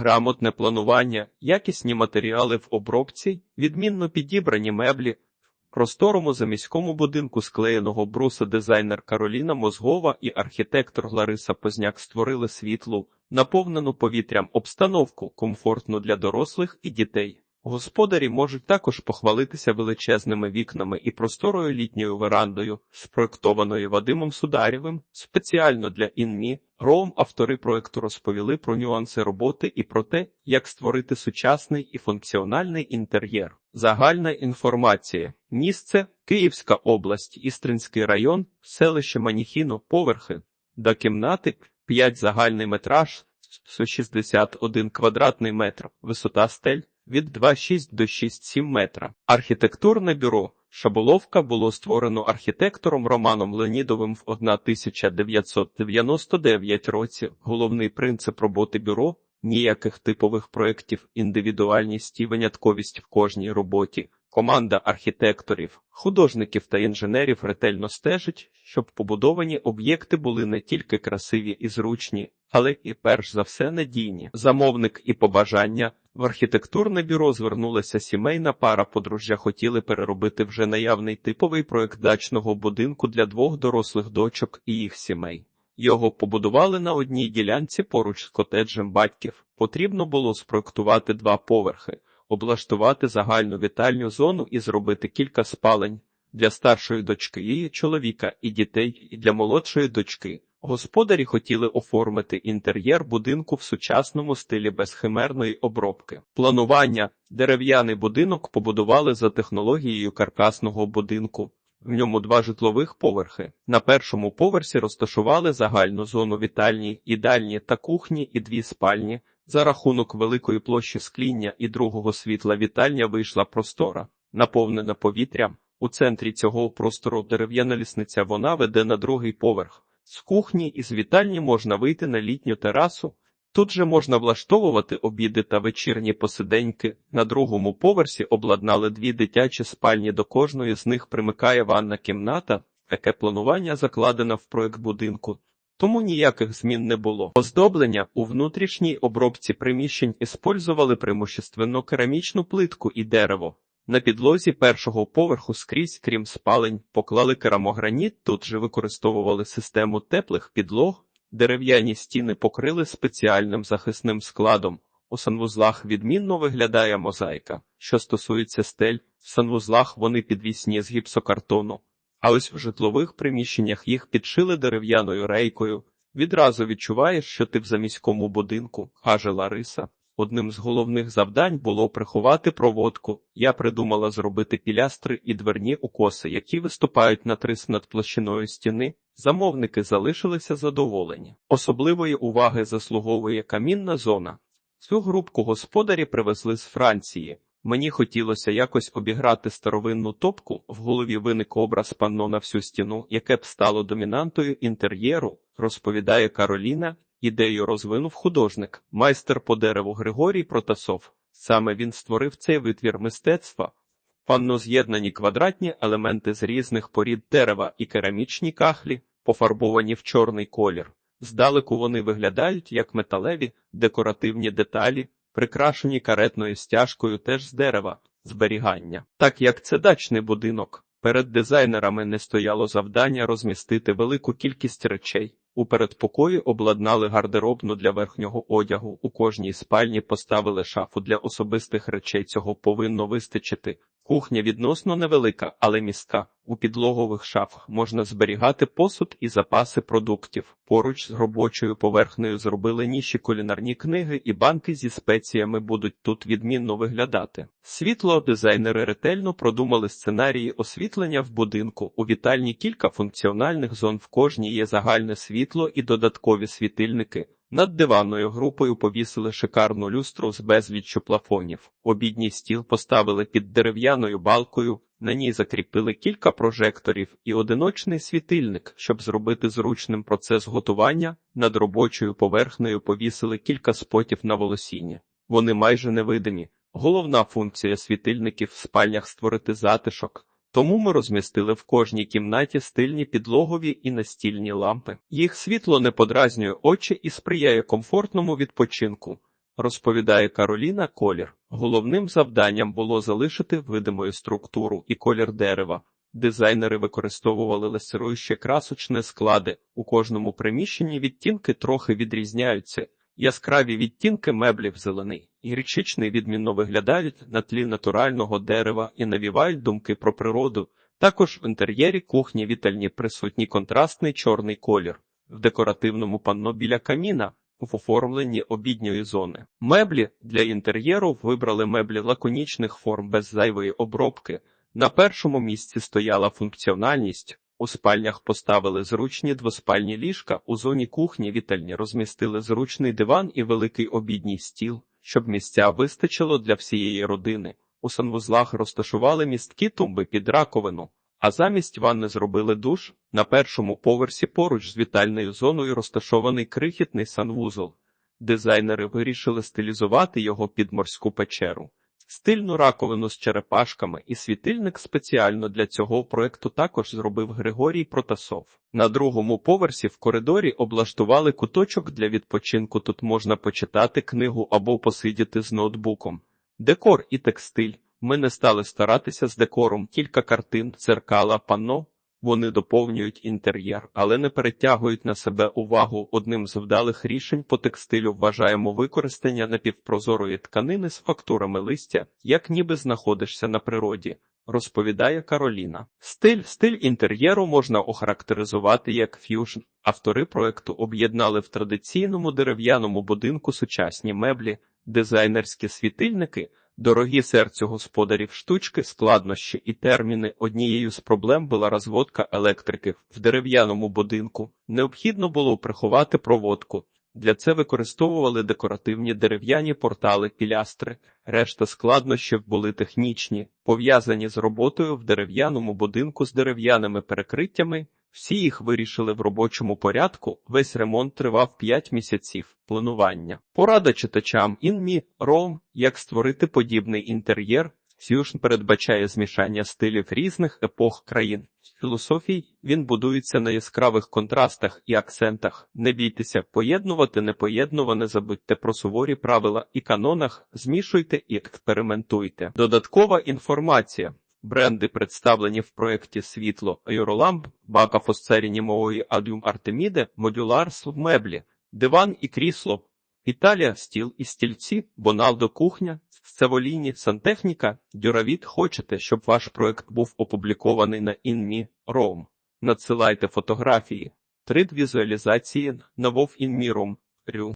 Грамотне планування, якісні матеріали в обробці, відмінно підібрані меблі. В просторому заміському будинку склеєного бруса дизайнер Кароліна Мозгова і архітектор Лариса Позняк створили світлу, наповнену повітрям обстановку, комфортну для дорослих і дітей. Господарі можуть також похвалитися величезними вікнами і просторою літньою верандою, спроектованою Вадимом Сударєвим, спеціально для інмі. Роум автори проекту розповіли про нюанси роботи і про те, як створити сучасний і функціональний інтер'єр. Загальна інформація. Місце Київська область, Істринський район, селище Маніхіно, поверхи. До кімнати 5 загальний метраж, 161 квадратний метр, висота стель від 2,6 до 6,7 метра. Архітектурне бюро Шаболовка було створено архітектором Романом Ленідовим в 1999 році. Головний принцип роботи бюро ніяких типових проєктів, індивідуальність і винятковість в кожній роботі. Команда архітекторів, художників та інженерів ретельно стежить, щоб побудовані об'єкти були не тільки красиві і зручні, але і перш за все надійні. Замовник і побажання в архітектурне бюро звернулася сімейна пара. Подружжя хотіли переробити вже наявний типовий проект дачного будинку для двох дорослих дочок і їх сімей. Його побудували на одній ділянці поруч з котеджем батьків. Потрібно було спроектувати два поверхи, облаштувати загальну вітальню зону і зробити кілька спалень для старшої дочки її чоловіка і дітей, і для молодшої дочки. Господарі хотіли оформити інтер'єр будинку в сучасному стилі без химерної обробки. Планування дерев'яний будинок побудували за технологією каркасного будинку. В ньому два житлових поверхи. На першому поверсі розташували загальну зону вітальні, їдальні та кухні і дві спальні. За рахунок великої площі скління і другого світла вітальня вийшла простора, наповнена повітрям. У центрі цього простору дерев'яна лісниця вона веде на другий поверх. З кухні і з вітальні можна вийти на літню терасу. Тут же можна влаштовувати обіди та вечірні посиденьки. На другому поверсі обладнали дві дитячі спальні. До кожної з них примикає ванна кімната. Таке планування закладено в проект будинку, тому ніяких змін не було. Оздоблення у внутрішній обробці приміщень іспользували преимущественно керамічну плитку і дерево. На підлозі першого поверху скрізь, крім спалень, поклали керамограніт, тут же використовували систему теплих підлог, дерев'яні стіни покрили спеціальним захисним складом. У санвузлах відмінно виглядає мозаїка. Що стосується стель, в санвузлах вони підвісні з гіпсокартону, а ось в житлових приміщеннях їх підшили дерев'яною рейкою. Відразу відчуваєш, що ти в заміському будинку, каже Лариса. Одним з головних завдань було приховати проводку. Я придумала зробити пілястри і дверні укоси, які виступають на трис над площиною стіни. Замовники залишилися задоволені. Особливої уваги заслуговує камінна зона. Цю групку господарі привезли з Франції. Мені хотілося якось обіграти старовинну топку. В голові виник образ панно на всю стіну, яке б стало домінантою інтер'єру, розповідає Кароліна. Ідею розвинув художник, майстер по дереву Григорій Протасов. Саме він створив цей витвір мистецтва. Панно з'єднані квадратні елементи з різних порід дерева і керамічні кахлі, пофарбовані в чорний колір. Здалеку вони виглядають як металеві декоративні деталі, прикрашені каретною стяжкою теж з дерева, зберігання. Так як це дачний будинок, перед дизайнерами не стояло завдання розмістити велику кількість речей. У передпокої обладнали гардеробну для верхнього одягу. У кожній спальні поставили шафу для особистих речей. Цього повинно вистачити. Кухня відносно невелика, але містка. У підлогових шафах можна зберігати посуд і запаси продуктів. Поруч з робочою поверхнею зробили ніші кулінарні книги і банки зі спеціями будуть тут відмінно виглядати. Світло дизайнери ретельно продумали сценарії освітлення в будинку. У вітальні кілька функціональних зон в кожній є загальне світло і додаткові світильники. Над диванною групою повісили шикарну люстру з безліччю плафонів. Обідній стіл поставили під дерев'яною балкою, на ній закріпили кілька прожекторів і одиночний світильник, щоб зробити зручним процес готування. Над робочою поверхнею повісили кілька спотів на волосіння. Вони майже невидимі. Головна функція світильників в спальнях створити затишок. Тому ми розмістили в кожній кімнаті стильні підлогові і настільні лампи. Їх світло не подразнює очі і сприяє комфортному відпочинку. розповідає Кароліна Колір. Головним завданням було залишити видимою структуру і колір дерева. Дизайнери використовували лесируючі красочні склади. У кожному приміщенні відтінки трохи відрізняються. Яскраві відтінки меблів зелений і річичний відмінно виглядають на тлі натурального дерева і навівають думки про природу. Також в інтер'єрі кухні вітальні присутній контрастний чорний колір. В декоративному панно біля каміна в оформленні обідньої зони. Меблі для інтер'єру вибрали меблі лаконічних форм без зайвої обробки. На першому місці стояла функціональність. У спальнях поставили зручні двоспальні ліжка, у зоні кухні вітальні розмістили зручний диван і великий обідній стіл, щоб місця вистачило для всієї родини. У санвузлах розташували місткі тумби під раковину, а замість ванни зробили душ. На першому поверсі поруч з вітальною зоною розташований крихітний санвузол. Дизайнери вирішили стилізувати його під морську печеру. Стильну раковину з черепашками і світильник спеціально для цього проекту також зробив Григорій Протасов. На другому поверсі в коридорі облаштували куточок для відпочинку. Тут можна почитати книгу або посидіти з ноутбуком. Декор і текстиль. Ми не стали старатися з декором кілька картин, дзеркала, панно. Вони доповнюють інтер'єр, але не перетягують на себе увагу. Одним з вдалих рішень по текстилю вважаємо використання напівпрозорої тканини з фактурами листя, як ніби знаходишся на природі. Розповідає Кароліна. Стиль стиль інтер'єру можна охарактеризувати як ф'южн. Автори проекту об'єднали в традиційному дерев'яному будинку сучасні меблі, дизайнерські світильники, Дорогі серцю господарів штучки, складнощі і терміни. Однією з проблем була розводка електрики в дерев'яному будинку. Необхідно було приховати проводку. Для це використовували декоративні дерев'яні портали, пілястри. Решта складнощів були технічні, пов'язані з роботою в дерев'яному будинку з дерев'яними перекриттями. Всі їх вирішили в робочому порядку. Весь ремонт тривав 5 місяців планування. Порада читачам інмі ром, як створити подібний інтер'єр. Фьюжн передбачає змішання стилів різних епох країн. Філософій він будується на яскравих контрастах і акцентах. Не бійтеся поєднувати непоєднуване, забудьте про суворі правила і канонах, змішуйте і експериментуйте. Додаткова інформація. Бренди представлені в проєкті Світло, Eurolamp, Бака Фосцеріні Моої Адюм Артеміде, Модюларс, Меблі, Диван і крісло, Італія, стіл і стільці, Боналдо кухня, Сцеволіні, сантехніка, Дюравіт. Хочете, щоб ваш проект був опублікований на Ром? Надсилайте фотографії, 3D візуалізації на Вов Ром. Рю.